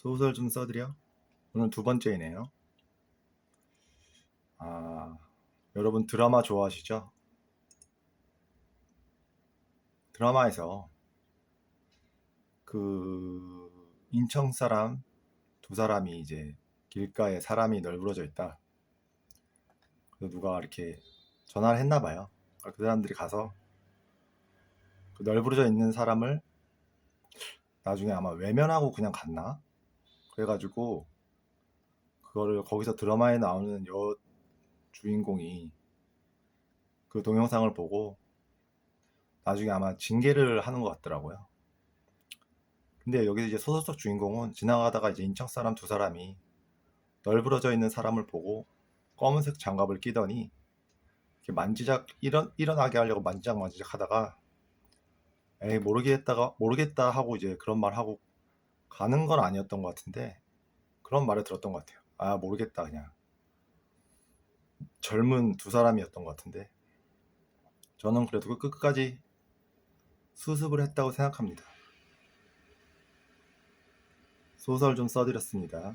소설 좀 써드려? 오늘 두 번째이네요. 아, 여러분 드라마 좋아하시죠? 드라마에서 그 인천 사람 두 사람이 이제 길가에 사람이 널브러져 있다. 그래서 누가 이렇게 전화를 했나 봐요. 그 사람들이 가서 그 널브러져 있는 사람을 나중에 아마 외면하고 그냥 갔나? 그래가지고 그거를 거기서 드라마에 나오는 여 주인공이 그 동영상을 보고 나중에 아마 징계를 하는 것 같더라고요. 근데 여기서 이제 소설 속 주인공은 지나가다가 이제 인천 사람 두 사람이 널브러져 있는 사람을 보고 검은색 장갑을 끼더니 이렇게 만지작 일어, 일어나게 하려고 만지작 만지작 하다가 에이 모르겠다가 모르겠다 하고 이제 그런 말 하고 가는 건 아니었던 것 같은데 그런 말을 들었던 것 같아요. 아 모르겠다 그냥 젊은 두 사람이었던 것 같은데 저는 그래도 그 끝까지 수습을 했다고 생각합니다. 소설 좀 써드렸습니다.